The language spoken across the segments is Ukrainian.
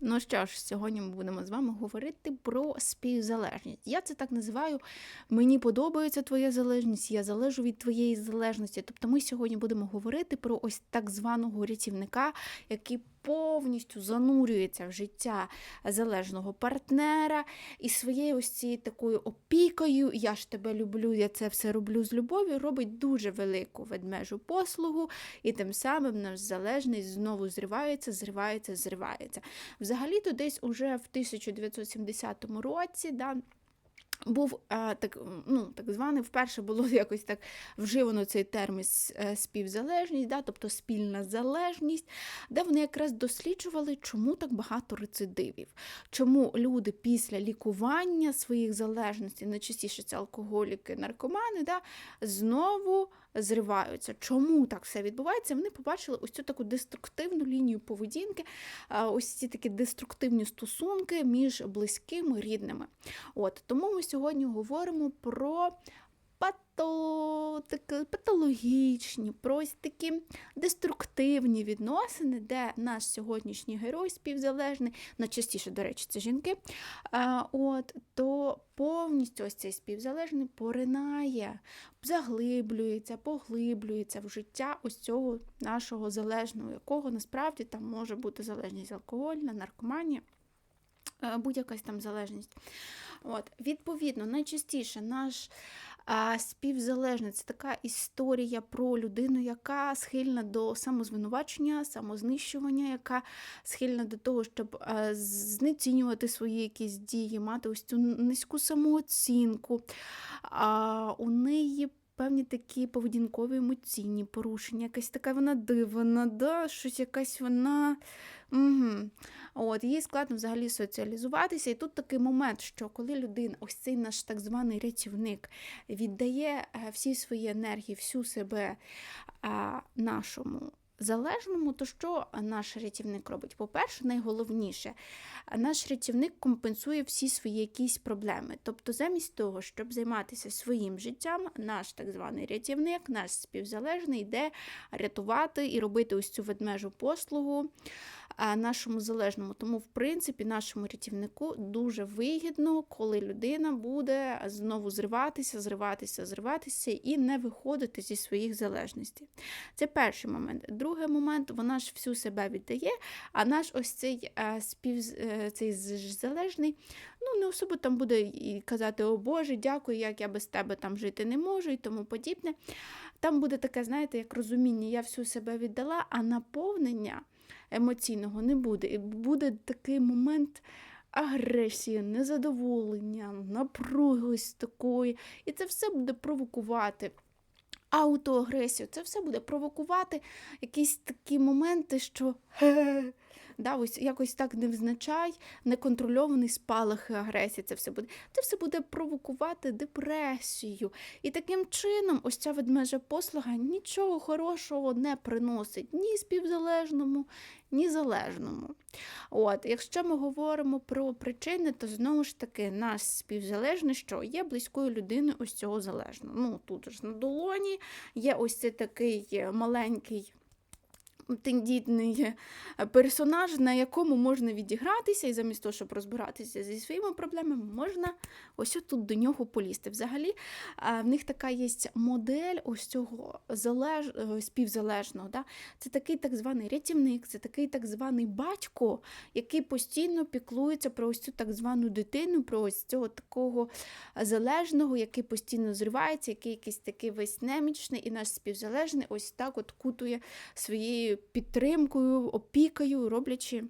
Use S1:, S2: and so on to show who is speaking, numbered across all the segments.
S1: Ну що ж, сьогодні ми будемо з вами говорити про співзалежність. Я це так називаю. Мені подобається твоя залежність, я залежу від твоєї залежності. Тобто ми сьогодні будемо говорити про ось так званого рятівника, який повністю занурюється в життя залежного партнера і своєю ось цією такою опікою, я ж тебе люблю, я це все роблю з любов'ю, робить дуже велику ведмежу послугу, і тим самим наш залежність знову зривається, зривається, зривається. Взагалі-то десь уже в 1970 році, да, був а, так, ну, так званий, вперше було якось так вживано цей термін е, співзалежність, да, тобто спільна залежність, де вони якраз досліджували, чому так багато рецидивів, чому люди після лікування своїх залежностей, найчастіше це алкоголіки, наркомани, да, знову зриваються. Чому так все відбувається? Вони побачили ось цю таку деструктивну лінію поведінки, ось ці такі деструктивні стосунки між близькими рідними. От тому ми сьогодні говоримо про пато... таке, патологічні, про такі деструктивні відносини, де наш сьогоднішній герой співзалежний, найчастіше, до речі, це жінки. От, то повністю ось цей співзалежний поринає, заглиблюється, поглиблюється в життя ось цього нашого залежного, якого насправді там може бути залежність алкогольна, наркоманія. е, Будь-якась там залежність. От, відповідно, найчастіше наш а, співзалежний це така історія про людину, яка схильна до самозвинувачення, самознищування, яка схильна до того, щоб знецінювати свої якісь дії, мати ось цю низьку самооцінку. У неї певні такі поведінкові емоційні порушення, якась така вона дивна, да? щось якась вона. Угу. От, їй складно взагалі соціалізуватися. І тут такий момент, що коли людина, ось цей наш так званий рятівник, віддає е, всі свої енергії, всю себе нашому залежному, то що наш рятівник робить? По-перше, найголовніше, наш рятівник компенсує всі свої якісь проблеми. Тобто, замість того, щоб займатися своїм життям, наш так званий рятівник, наш співзалежний йде рятувати і робити ось цю ведмежу послугу нашому залежному. Тому, в принципі, нашому рятівнику дуже вигідно, коли людина буде знову зриватися, зриватися, зриватися і не виходити зі своїх залежностей. Це перший момент. Другий момент, вона ж всю себе віддає, а наш ось цей е, спів, е, цей залежний, ну не особо там буде і казати, о Боже, дякую, як я без тебе там жити не можу і тому подібне. Там буде таке, знаєте, як розуміння, я всю себе віддала, а наповнення емоційного не буде. І буде такий момент агресії, незадоволення, напруги такої. І це все буде провокувати. Аутоагресію, це все буде провокувати якісь такі моменти, що «Ге-ге-ге». Да, ось якось так невзначай, неконтрольований спалахи агресії. Це все буде. Це все буде провокувати депресію. І таким чином, ось ця ведмежа послуга нічого хорошого не приносить ні співзалежному, ні залежному. От, якщо ми говоримо про причини, то знову ж таки наш співзалежний, що є близькою людиною ось цього залежного. Ну тут ж на долоні є ось цей такий маленький. Тендітний персонаж, на якому можна відігратися, і замість того, щоб розбиратися зі своїми проблемами, можна ось тут до нього полізти. Взагалі, е, в них така є модель ось цього залеж... е, співзалежного. Да? Це такий так званий рятівник, це такий так званий батько, який постійно піклується про ось цю так звану дитину, про ось цього такого залежного, який постійно зривається, який якийсь такий весь немічний, і наш співзалежний ось так от кутує своєю підтримкою, опікою, роблячи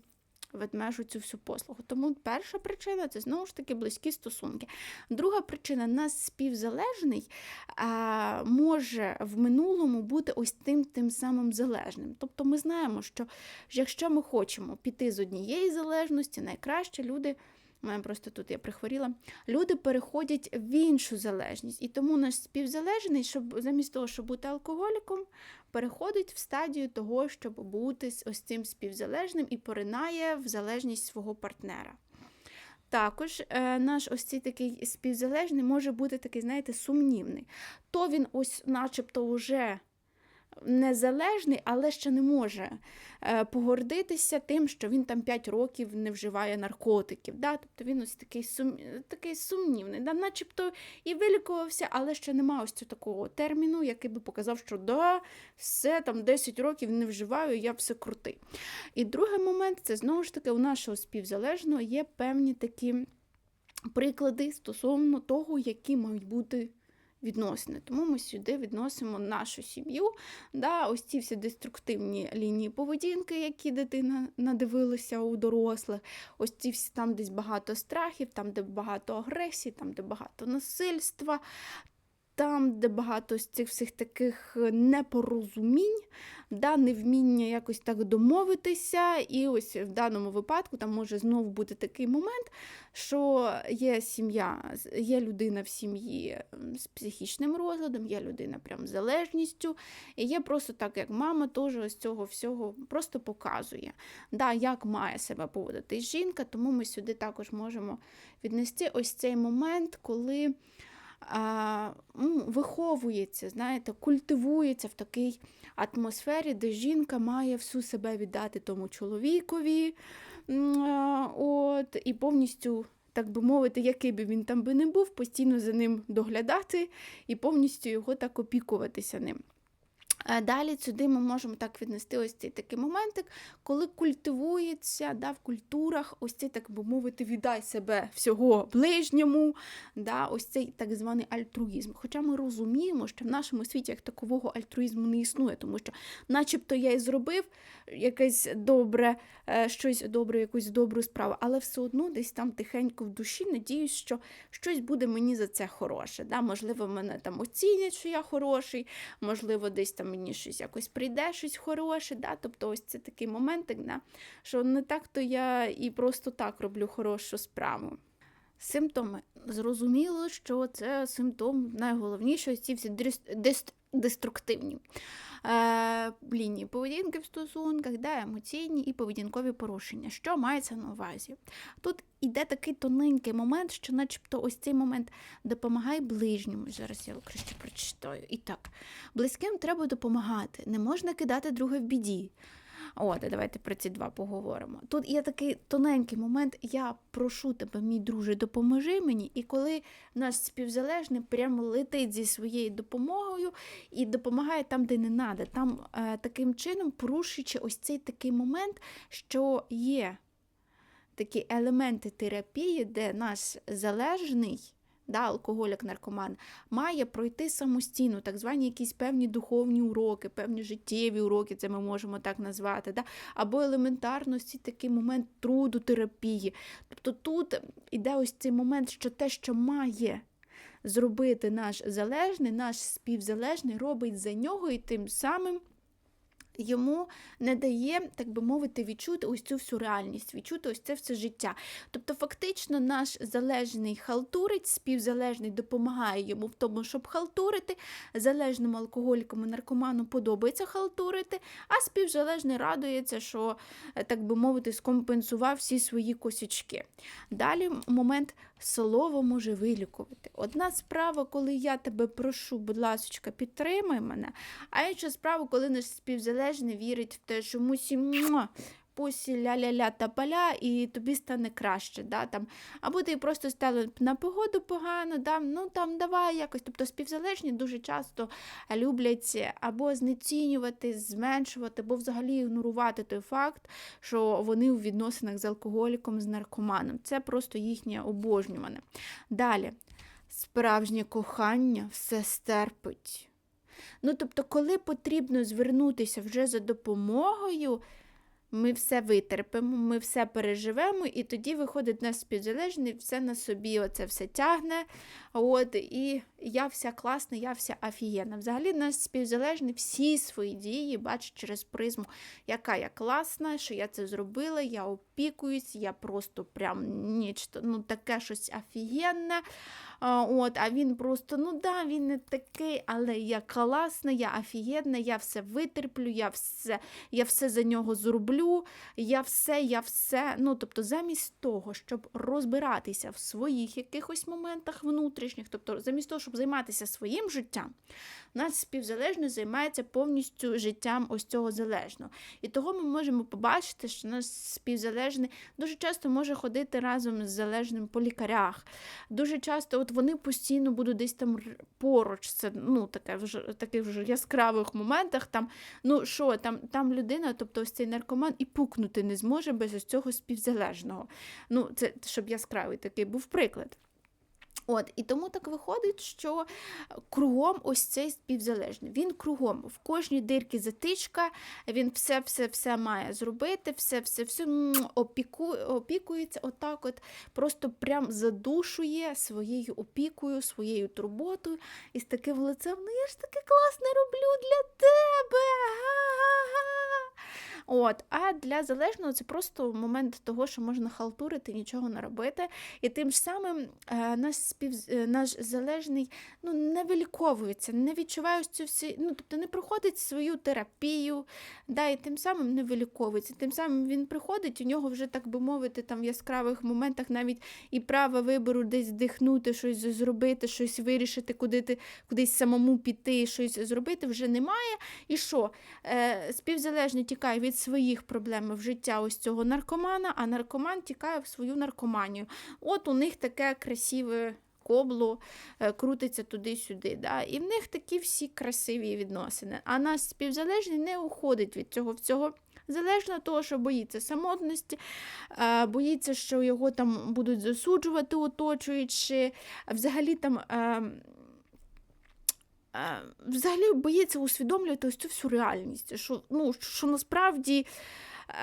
S1: ведмежу цю всю послугу. Тому перша причина це знову ж таки близькі стосунки. Друга причина нас співзалежний а, може в минулому бути ось тим тим самим залежним. Тобто ми знаємо, що якщо ми хочемо піти з однієї залежності, найкраще люди. Мене просто тут я прихворіла. Люди переходять в іншу залежність. І тому наш співзалежний, щоб замість того, щоб бути алкоголіком, переходить в стадію того, щоб бути ось цим співзалежним і поринає в залежність свого партнера. Також е, наш ось цей такий співзалежний може бути такий, знаєте, сумнівний. То він ось начебто вже незалежний, але ще не може е, погордитися тим, що він там 5 років не вживає наркотиків. Да? Тобто він ось такий сум... такий сумнівний, да? начебто і вилікувався, але ще немає ось цього такого терміну, який би показав, що да, все там 10 років не вживаю, я все крутий. І другий момент це знову ж таки у нашого співзалежного є певні такі приклади стосовно того, які мають бути відносини. Тому ми сюди відносимо нашу сім'ю, да, ось ці всі деструктивні лінії поведінки, які дитина надивилася у дорослих, ось ці всі там десь багато страхів, там, де багато агресії, там, де багато насильства. Там, де багато з цих всіх таких непорозумінь, да, невміння якось так домовитися. І ось в даному випадку там може знову бути такий момент, що є сім'я, є людина в сім'ї з психічним розладом, є людина прям з залежністю, і є просто так, як мама теж ось цього всього просто показує, да, як має себе поводити жінка, тому ми сюди також можемо віднести ось цей момент, коли виховується, знаєте, культивується в такій атмосфері, де жінка має всю себе віддати тому чоловікові. от, І повністю, так би мовити, який би він там би не був, постійно за ним доглядати і повністю його так опікуватися ним. Далі сюди ми можемо так віднести ось цей такий моментик, коли культивується да, в культурах ось цей, так би мовити, віддай себе всього ближньому, да, ось цей так званий альтруїзм. Хоча ми розуміємо, що в нашому світі як такового альтруїзму не існує, тому що, начебто, я і зробив якесь добре, е, щось добре, якусь добру справу, але все одно десь там тихенько в душі надіюсь, що щось буде мені за це хороше. Да? Можливо, мене там оцінять, що я хороший, можливо, десь там мені щось якось прийде, щось хороше. Да? Тобто ось це такий момент, що не так, то я і просто так роблю хорошу справу. Симптоми. Зрозуміло, що це симптом найголовніше, ці всі деструктивні е, лінії поведінки в стосунках, де емоційні і поведінкові порушення. Що мається на увазі? Тут іде такий тоненький момент, що, начебто, ось цей момент допомагай ближньому. Зараз я краще прочитаю. І так, близьким треба допомагати, не можна кидати друге в біді. От, давайте про ці два поговоримо. Тут є такий тоненький момент, я прошу тебе, мій друже, допоможи мені. І коли наш співзалежний прямо летить зі своєю допомогою і допомагає там, де не треба, там е, таким чином порушуючи ось цей такий момент, що є такі елементи терапії, де наш залежний да, алкоголік, наркоман, має пройти самостійно, так звані якісь певні духовні уроки, певні життєві уроки, це ми можемо так назвати, да, або елементарності такий момент труду терапії. Тобто тут іде ось цей момент, що те, що має зробити наш залежний, наш співзалежний, робить за нього і тим самим йому не дає, так би мовити, відчути ось цю всю реальність, відчути ось це все життя. Тобто, фактично, наш залежний халтурець, співзалежний допомагає йому в тому, щоб халтурити. Залежному алкоголікам і наркоману подобається халтурити, а співзалежний радується, що, е, так би мовити, скомпенсував всі свої косячки. Далі момент слово може вилікувати. Одна справа, коли я тебе прошу, будь ласка, підтримай мене, а інша справа, коли наш співзалежний вірить в те, що мусі пусі ля-ля-ля та поля, і тобі стане краще. Да, там. Або ти просто стало на погоду погано, да, ну там давай якось. Тобто співзалежні дуже часто люблять або знецінювати, зменшувати, або взагалі ігнорувати той факт, що вони у відносинах з алкоголіком, з наркоманом. Це просто їхнє обожнюване. Далі, справжнє кохання все стерпить. Ну, тобто, коли потрібно звернутися вже за допомогою, ми все витерпимо, ми все переживемо, і тоді виходить наш співзалежний, все на собі оце все тягне. От, І я вся класна, я вся офігенна. Взагалі, наш співзалежний всі свої дії бачить через призму, яка я класна, що я це зробила, я опікуюсь, я просто прям нічто, ну таке щось офігенне. А, от, а він просто, ну да, він не такий, але я класна, я офігенна, я все витерплю, я все я все за нього зроблю я все, я все. Ну, тобто, замість того, щоб розбиратися в своїх якихось моментах внутрішніх, тобто, замість того, щоб займатися своїм життям, наш співзалежний займається повністю життям ось цього залежного. І того ми можемо побачити, що наш співзалежний дуже часто може ходити разом з залежним по лікарях. Дуже часто от вони постійно будуть десь там поруч. Це ну, таке вже, таких вже яскравих моментах. Там, ну що, там, там людина, тобто ось цей наркоман, і пукнути не зможе без ось цього співзалежного. Ну, це щоб яскравий такий був приклад. От, і тому так виходить, що кругом ось цей співзалежний. Він кругом в кожній дирці затичка, він все, все, все має зробити, все, все, все опіку, опікується, отак, от просто прям задушує своєю опікою, своєю турботою і з таким лицем, ну я ж таке класне роблю для тебе. Га-га-га. От, а для залежного це просто момент того, що можна халтурити, нічого не робити. І тим ж самим е, наш спів, е, наш залежний ну, не виліковується, не відчуває цю всі, ну, тобто не проходить свою терапію, да, і тим самим не виліковується. Тим самим він приходить, у нього вже, так би мовити, там в яскравих моментах навіть і права вибору десь вдихнути, щось зробити, щось вирішити, куди ти, кудись самому піти, щось зробити вже немає. І що? Е, співзалежний тікає від своїх проблем в життя ось цього наркомана, а наркоман тікає в свою наркоманію. От у них таке красиве кобло е, крутиться туди-сюди. Да? І в них такі всі красиві відносини. А наш співзалежний не уходить від цього всього. Залежно від того, що боїться самотності, е, боїться, що його там будуть засуджувати, оточуючи, взагалі там. Е, Взагалі боїться усвідомлювати ось цю всю реальність, що, ну, що насправді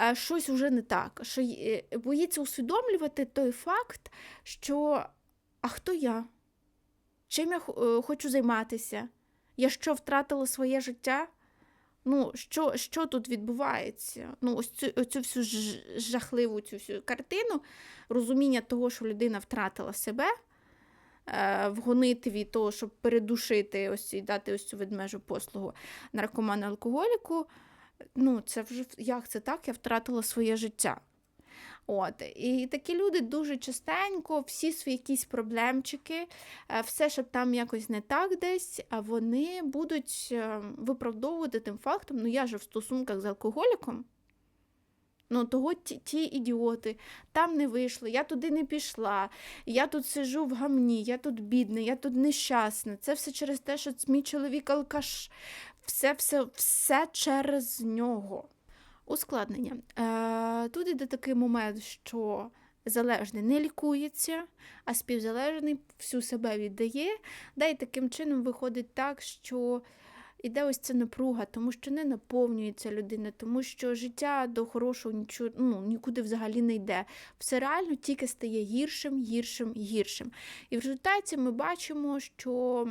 S1: е, щось вже не так. Що е, боїться усвідомлювати той факт, що а хто я? Чим я хочу займатися? Я що втратила своє життя? Ну, що, що тут відбувається? Ну, ось цю, оцю всю жахливу цю всю картину, розуміння того, що людина втратила себе в гонитві того, щоб передушити ось і дати ось цю ведмежу послугу наркоману алкоголіку. Ну, це вже як це так? Я втратила своє життя. От, і такі люди дуже частенько, всі свої якісь проблемчики, е, все, щоб там якось не так десь, вони будуть е, виправдовувати тим фактом, ну я ж в стосунках з алкоголіком. Ну, того ті, ті ідіоти, там не вийшло, я туди не пішла, я тут сижу в гамні, я тут бідна, я тут нещасна. Це все через те, що мій чоловік алкаш. Все, все, все через нього. Ускладнення. Е, тут іде такий момент, що залежний не лікується, а співзалежний всю себе віддає. Да, і таким чином виходить так, що іде ось ця напруга, тому що не наповнюється людина, тому що життя до хорошого нічого, ну, нікуди взагалі не йде. Все реально тільки стає гіршим, гіршим, гіршим. І в результаті ми бачимо, що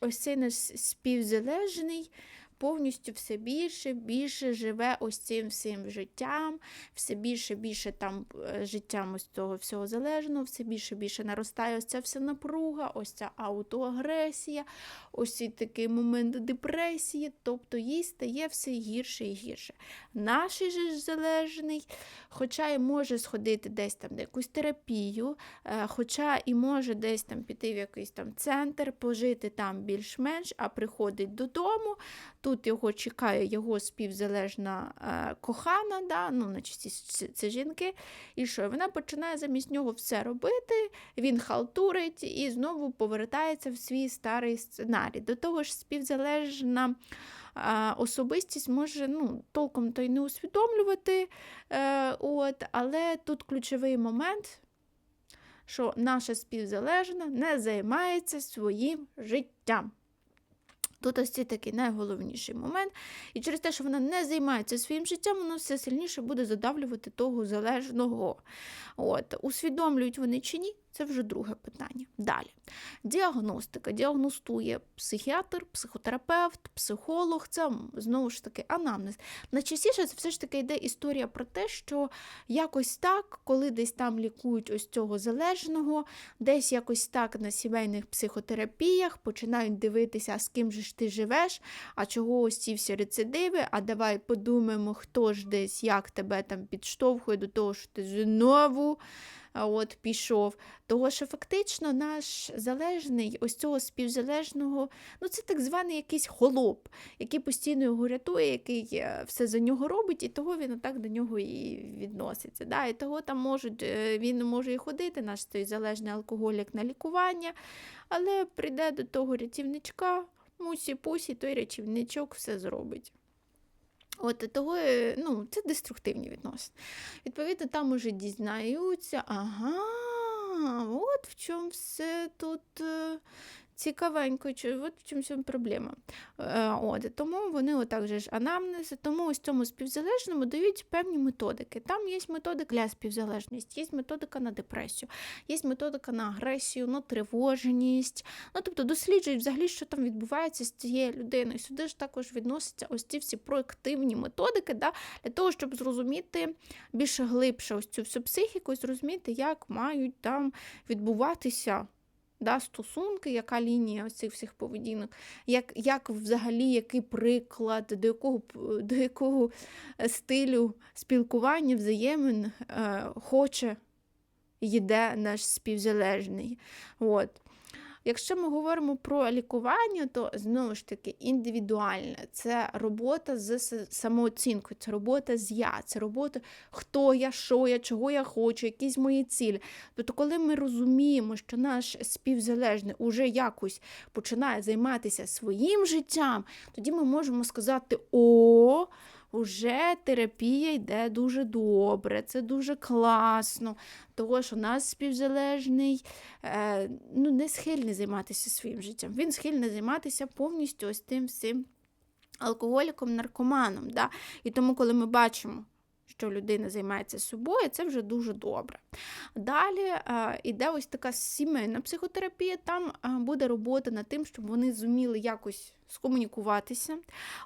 S1: ось цей наш співзалежний повністю все більше, більше живе ось цим всім життям, все більше, більше там е, життям ось цього всього залежного, все більше, більше наростає ось ця вся напруга, ось ця аутоагресія, ось цей такий момент депресії, тобто їй стає все гірше і гірше. Наш же залежний, хоча і може сходити десь там на якусь терапію, е, хоча і може десь там піти в якийсь там центр, пожити там більш-менш, а приходить додому. Тут його чекає його співзалежна е, кохана, да? ну, значить, це, жінки. І що? Вона починає замість нього все робити, він халтурить і знову повертається в свій старий сценарій. До того ж, співзалежна особистість може ну, толком то й не усвідомлювати. Е, от, але тут ключовий момент. Що наша співзалежна не займається своїм життям. Тут ось це такий найголовніший момент. І через те, що вона не займається своїм життям, вона все сильніше буде задавлювати того залежного. От. Усвідомлюють вони чи ні, Це вже друге питання. Далі. Діагностика. Діагностує психіатр, психотерапевт, психолог. Це знову ж таки анамнез. Найчастіше це все ж таки йде історія про те, що якось так, коли десь там лікують ось цього залежного, десь якось так на сімейних психотерапіях починають дивитися, з ким же ж ти живеш, а чого ось ці всі рецидиви, а давай подумаємо, хто ж десь як тебе там підштовхує до того, що ти знову от пішов. Того що фактично наш залежний, ось цього співзалежного, ну це так званий якийсь холоп, який постійно його рятує, який е, все за нього робить, і того він отак до нього і відноситься. Да? І того там можуть, е, він може і ходити, наш той залежний алкоголік на лікування, але прийде до того рятівничка, мусі-пусі, той рятівничок все зробить. От того, е, ну, це деструктивні відносини. Відповідно, там уже дізнаються, ага, от в чому все тут цікавенько, от в чому вся проблема. Е, от, Тому вони отак же ж анамнези, тому ось цьому співзалежному дають певні методики. Там є методика для співзалежності, є методика на депресію, є методика на агресію, на тривоженість. Ну, Тобто досліджують взагалі, що там відбувається з цією людиною. Сюди ж також відносяться ось ці всі проактивні методики, да, для того, щоб зрозуміти більше глибше ось цю всю психіку зрозуміти, як мають там відбуватися да, стосунки, яка лінія ось цих всіх поведінок, як як взагалі який приклад, до якого до якого е, стилю спілкування взаємин е, хоче йде наш співзалежний. От. Якщо ми говоримо про лікування, то знову ж таки індивідуальне. Це робота з самооцінкою, це робота з я, це робота, хто я, що я, чого я хочу, якісь мої цілі. Тобто, коли ми розуміємо, що наш співзалежний уже якось починає займатися своїм життям, тоді ми можемо сказати: О, вже терапія йде дуже добре, це дуже класно, того що у нас співзалежний е, ну, не схильний займатися своїм життям. Він схильний займатися повністю ось тим всім алкоголіком, наркоманом. Да? І тому, коли ми бачимо, що людина займається собою, це вже дуже добре. Далі е, ось така сімейна психотерапія, там е, буде робота над тим, щоб вони зуміли якось скомунікуватися,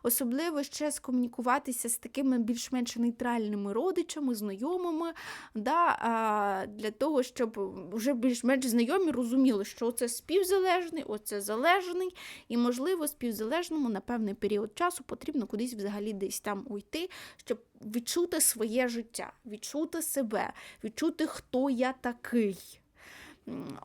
S1: особливо ще скомунікуватися з такими більш-менш нейтральними родичами, знайомими, да, для того, щоб вже більш-менш знайомі розуміли, що це співзалежний, оце залежний, і, можливо, співзалежному на певний період часу потрібно кудись взагалі десь там уйти, щоб відчути своє життя, відчути себе, відчути, хто я такий.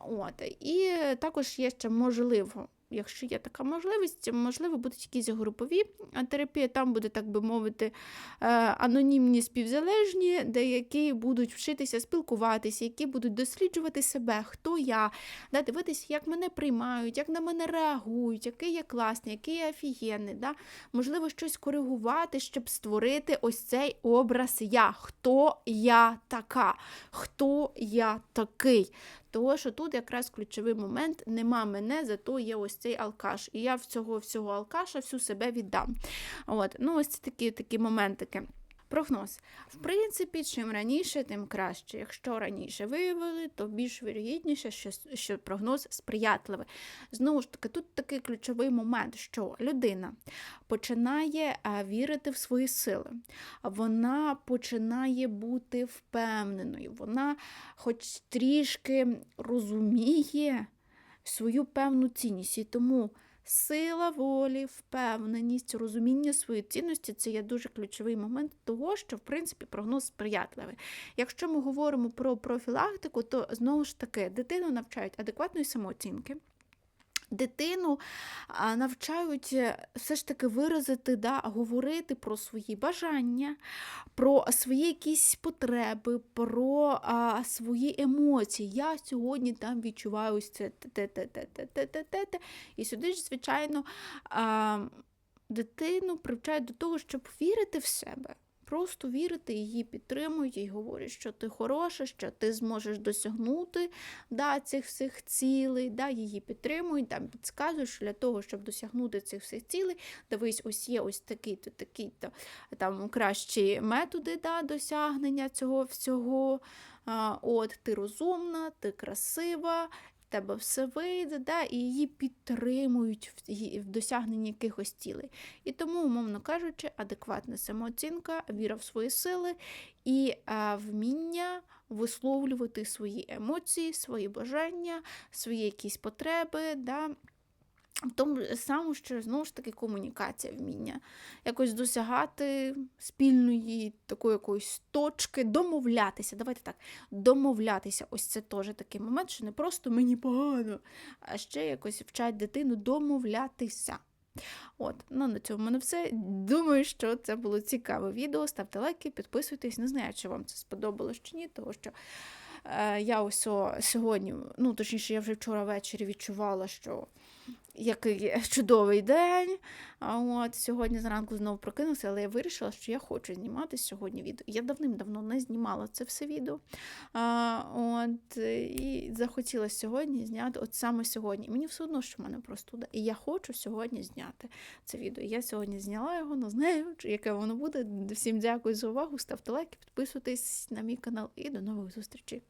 S1: От. І також є ще можливо якщо є така можливість, можливо, будуть якісь групові терапії, там буде, так би мовити, е, анонімні співзалежні, деякі будуть вчитися спілкуватися, які будуть досліджувати себе, хто я, да, дивитися, як мене приймають, як на мене реагують, який я класний, який я офігенний. Да? Можливо, щось коригувати, щоб створити ось цей образ я. Хто я така? Хто я такий? Того, що тут якраз ключовий момент нема мене, зато є ось цей алкаш. І я в цього всього алкаша всю себе віддам. От. Ну, Ось такі такі моментики. Прогноз. В принципі, чим раніше, тим краще. Якщо раніше виявили, то більш вірогідніше, що що прогноз сприятливий. Знову ж таки, тут такий ключовий момент, що людина починає вірити в свої сили, вона починає бути впевненою, вона хоч трішки розуміє свою певну цінність. І тому Сила волі, впевненість, розуміння своєї цінності це є дуже ключовий момент того, що, в принципі, прогноз сприятливий. Якщо ми говоримо про профілактику, то знову ж таки дитину навчають адекватної самооцінки дитину навчають е, все ж таки виразити, да, говорити про свої бажання, про свої якісь потреби, про а, свої емоції. Я сьогодні там відчуваю це те-те-те-те-те-те-те. І сюди ж, звичайно, а, дитину привчають до того, щоб вірити в себе просто вірити, її підтримують і говорять, що ти хороша, що ти зможеш досягнути да, цих всіх цілей, да, її підтримують, там підказують, що для того, щоб досягнути цих всіх цілей, дивись, ось є ось такий-то, такий-то там кращі методи да, досягнення цього всього. От, ти розумна, ти красива, тебе все вийде, да, і її підтримують в, досягненні якихось цілей. І тому, умовно кажучи, адекватна самооцінка, віра в свої сили і вміння висловлювати свої емоції, свої бажання, свої якісь потреби. Да, в тому самому, що знову ж таки комунікація, вміння якось досягати спільної такої якоїсь точки, домовлятися. Давайте так, домовлятися. Ось це теж такий момент, що не просто мені погано, а ще якось вчать дитину домовлятися. От, ну на цьому в мене все. Думаю, що це було цікаве відео. Ставте лайки, підписуйтесь. Не знаю, чи вам це сподобалось чи ні, тому що е, я ось сьогодні, ну точніше, я вже вчора ввечері відчувала, що який чудовий день. От сьогодні зранку знову прокинувся, але я вирішила, що я хочу знімати сьогодні відео. Я давним-давно не знімала це все відео. А, от, і захотіла сьогодні зняти, от саме сьогодні. Мені все одно, що в мене простуда. І я хочу сьогодні зняти це відео. Я сьогодні зняла його, не знаю, чи яке воно буде. Всім дякую за увагу. Ставте лайки, підписуйтесь на мій канал і до нових зустрічей.